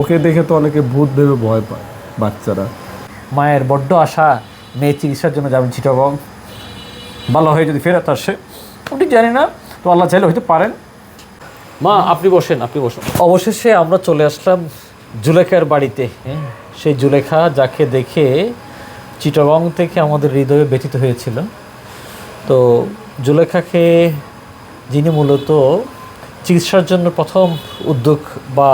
ওকে দেখে তো অনেকে ভূত ভেবে ভয় পায় বাচ্চারা। মায়ের বড্ড আশা মেয়ে চিকিৎসার জন্য যাবেন চিটাগং। ভালো হয়ে যদি ফেরত আসে ওটি জানি না তো আল্লাহ চাইলে হয়তো পারেন। মা আপনি বসেন আপনি বসেন। অবশেষে আমরা চলে আসলাম জুলেখার বাড়িতে। হ্যাঁ, সেই জুলেখা যাকে দেখে চিটাগং থেকে আমাদের হৃদয়ে ব্যথিত হয়েছিল। তো জুলেখাকে যিনি মূলত চিকিৎসার জন্য প্রথম উদ্যোগ বা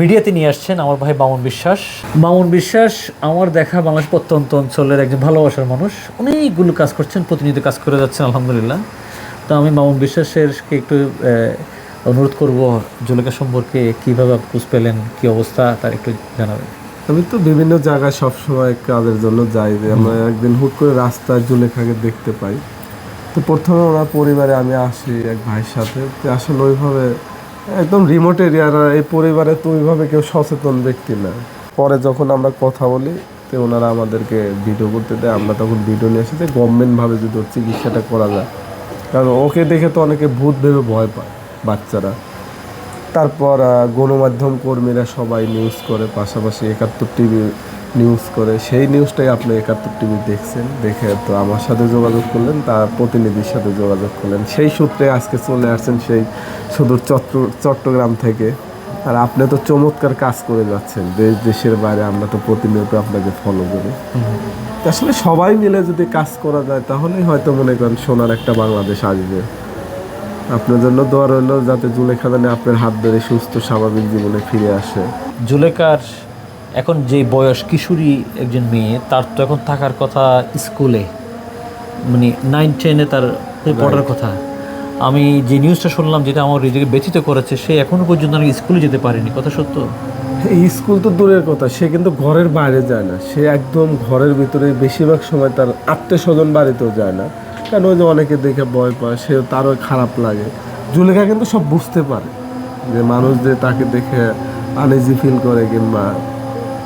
মিডিয়াতে নিয়ে আসছেন আমার ভাই মামুন বিশ্বাস। মামুন বিশ্বাস আমার দেখা বাংলাদেশ প্রত্যন্ত অঞ্চলের একজন ভালোবাসার মানুষ। অনেকগুলো কাজ করছেন প্রতিনিয়ত কাজ করে যাচ্ছেন আলহামদুলিল্লাহ। তো আমি মামুন বিশ্বাসেরকে একটু অনুরোধ করব জুলেখা সম্পর্কে কীভাবে খোঁজ পেলেন কী অবস্থা তার একটু জানাবেন। আমি তো বিভিন্ন জায়গায় সবসময় কাজের জন্য যাই যে আমরা একদিন হুট করে রাস্তায় জুলেখাকে দেখতে পাই। তো প্রথমে ওনার পরিবারে আমি আসি এক ভাইয়ের সাথে। তো আসলে ওইভাবে একদম রিমোট এরিয়ার এই পরিবারে তো ওইভাবে কেউ সচেতন ব্যক্তি না। পরে যখন আমরা কথা বলি, তো ওনারা আমাদেরকে ভিডিও করতে দেয়। আমরা তখন ভিডিও নিয়ে এসেছি। গভর্নমেন্টভাবে যদি ওর চিকিৎসাটা করা যায়। কারণ ওকে দেখে তো অনেকে ভূত ভেবে ভয় পায় বাচ্চারা। তারপর গণমাধ্যম কর্মীরা সবাই নিউজ করে। পাশাপাশি একাত্তর টিভি নিউজ করে, সেই নিউজটাই আপনি একাত্তর টিভি দেখছেন, দেখে তো আমার সাথে যোগাযোগ করলেন, তার প্রতিনিধির সাথে যোগাযোগ করলেন। সেই সূত্রে আজকে চলে আসছেন সেই সুদূর চট্ট চট্টগ্রাম থেকে। আর আপনি তো চমৎকার কাজ করে যাচ্ছেন, দেশ, দেশের বাইরে আমরা তো প্রতিনিয়ত আপনাকে ফলো করি। আসলে সবাই মিলে যদি কাজ করা যায়, তাহলেই হয়তো মনে করেন সোনার একটা বাংলাদেশ আসবে। আপনার জন্য দোয়া রইল যাতে জুলেখা জানে আপনার হাত ধরে সুস্থ, স্বাভাবিক জীবনে ফিরে আসে। জুলেখার এখন যে বয়স কিশোরী একজন মেয়ে তার তো এখন থাকার কথা স্কুলে। মানে নাইন টেনে তার পড়ার কথা। আমি যে নিউজটা শুনলাম যেটা আমার হৃদয়কে ব্যথিত করেছে সে এখনও পর্যন্ত নাকি স্কুলে যেতে পারেনি। কথা সত্য? এই স্কুল তো দূরের কথা সে কিন্তু ঘরের বাইরে যায় না। সে একদম ঘরের ভিতরে বেশিরভাগ সময় তার আত্মীয় স্বজন বাড়িতেও যায় না। কারণ ওই যে অনেকে দেখে ভয় পায় সে তারও খারাপ লাগে। জুলেখা কিন্তু সব বুঝতে পারে যে মানুষ যে তাকে দেখে আনইজি ফিল করে কিংবা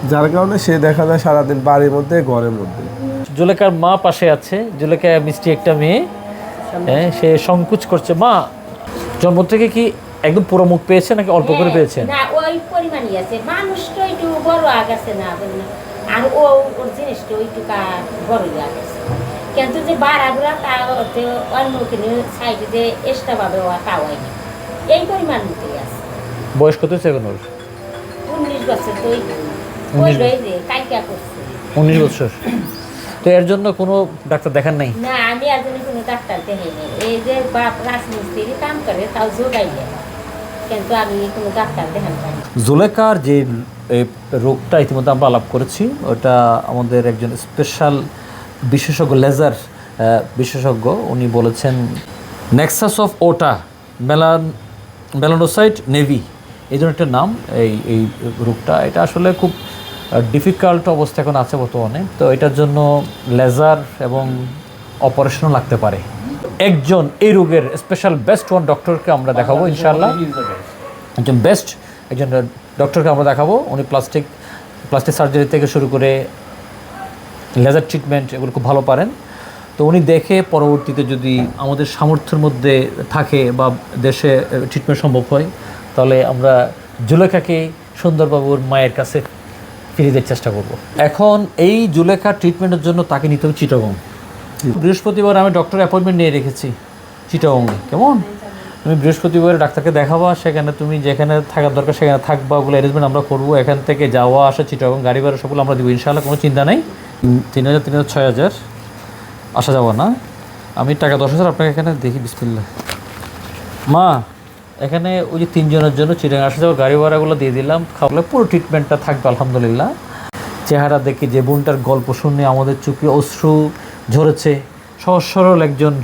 যার কারণে সে দেখা যায় সারাদিন বাড়ির মধ্যে ঘরের মধ্যে। জুলেখার মা পাশে আছে। জুলেখা মিষ্টি একটা মেয়ে। হ্যাঁ সে সংকুচ করছে। মা জন্ম থেকে কি একদম পুরো মুখ পেয়েছে নাকি অল্প করে পেয়েছেন না ওই পরিমাণই আছে। মানুষটা একটু বড় আগেছে না? আর ও ওর জিনিসটা ওইটুকু বড়ই আগেছে কিন্তু যে বাড়াগুলা তা হতে অন্য কিনে সাইডে যে এক্সট্রা ভাবে ও তাও হয়নি এই পরিমাণ মতোই আছে। বয়স কত হচ্ছে এখন ওর? উনিশ বছর তো ওই উনিশ বছর। তো এর জন্য কোনো ডাক্তার দেখান নাই? না আমি আর জন্য কোনো ডাক্তার দেখাইনি এই যে বাপ রাজমিস্ত্রি কাম করে তাও যোগাই কিন্তু আমি কোনো ডাক্তার দেখান পাই জুলেখার যে রোগটা ইতিমধ্যে আমরা আলাপ করেছি ওটা আমাদের একজন স্পেশাল বিশেষজ্ঞ লেজার বিশেষজ্ঞ উনি বলেছেন নেক্সাস অফ ওটা মেলান মেলানোসাইট নেভি এই জন্য একটা নাম এই এই রোগটা। এটা আসলে খুব ডিফিকাল্ট অবস্থা এখন আছে বর্তমানে। তো এটার জন্য লেজার এবং অপারেশনও লাগতে পারে। একজন এই রোগের স্পেশাল বেস্ট ওয়ান ডক্টরকে আমরা দেখাবো ইনশাল্লাহ একজন বেস্ট একজন ডক্টরকে আমরা দেখাবো। উনি প্লাস্টিক প্লাস্টিক সার্জারি থেকে শুরু করে লেজার ট্রিটমেন্ট এগুলো খুব ভালো পারেন। তো উনি দেখে পরবর্তীতে যদি আমাদের সামর্থ্যের মধ্যে থাকে বা দেশে ট্রিটমেন্ট সম্ভব হয়, তাহলে আমরা জুলেখাকে সুন্দরবাবুর মায়ের কাছে ফিরিয়ে চেষ্টা করব। এখন এই জুলেখা ট্রিটমেন্টের জন্য তাকে নিতে হবে চিটাগং। বৃহস্পতিবার আমি ডক্টর অ্যাপয়েন্টমেন্ট নিয়ে রেখেছি চিটাগংয়ে। কেমন? তুমি বৃহস্পতিবার ডাক্তারকে দেখাবা, সেখানে তুমি যেখানে থাকার দরকার সেখানে থাকবা, ওগুলো অ্যারেঞ্জমেন্ট আমরা করব। এখান থেকে যাওয়া, আসা, চিটাগং, গাড়ি ভাড়া সবগুলো আমরা দিব। ইনশাআল্লাহ কোনো চিন্তা নেই। তিন হাজার তিন হাজার, ছয় হাজার। আসা যাওয়া না। আমি টাকা দশ হাজার আপনাকে এখানে দেখি বিসমিল্লা মা এখানে ওই যে তিনজনের জন্য চিটাগাং আসা যাওয়া গাড়ি ভাড়াগুলো দিয়ে দিলাম খাওয়ালে পুরো ট্রিটমেন্টটা থাকবে আলহামদুলিল্লাহ। চেহারা দেখে যে বোনটার গল্প শুনে আমাদের চোখে অশ্রু ঝরেছে সহজ সরল একজন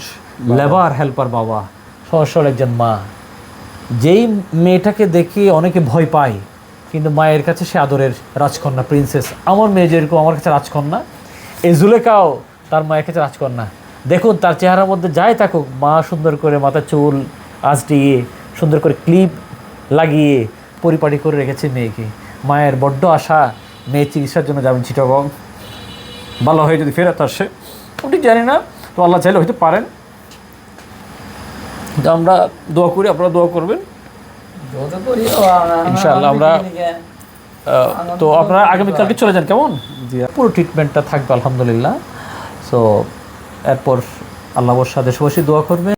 লেবার হেল্পার বাবা সহজ সরল একজন মা। যেই মেয়েটাকে দেখে অনেকে ভয় পায় কিন্তু মায়ের কাছে সে আদরের রাজকন্যা প্রিন্সেস আমার মেয়ে যেরকম আমার কাছে রাজকন্যা এই জুলেখাও তার মায়ের কাছে রাজকন্যা। দেখুন তার চেহারার মধ্যে যাই থাকুক মা সুন্দর করে মাথা চুল আঁচড়িয়ে সুন্দর করে ক্লিপ লাগিয়ে পরিপাটি করে রেখেছে মেয়েকে। মায়ের বড্ড আশা মেয়ে চিকিৎসার জন্য যাবেন চিটাগং। ভালো হয়ে যদি ফেরত আসে ওটি জানি না, তো আল্লাহ চাইলে হইতে পারেন। তো আমরা দোয়া করি, আপনারা দোয়া করবেন। ইনশাআল্লাহ আমরা তো আপনারা আগামীকালকে চলে যান, কেমন? জি, পুরো ট্রিটমেন্টটা থাকবে, আলহামদুলিল্লাহ। সো এরপর আল্লাহর সাথে দেশবাসী দোয়া করবে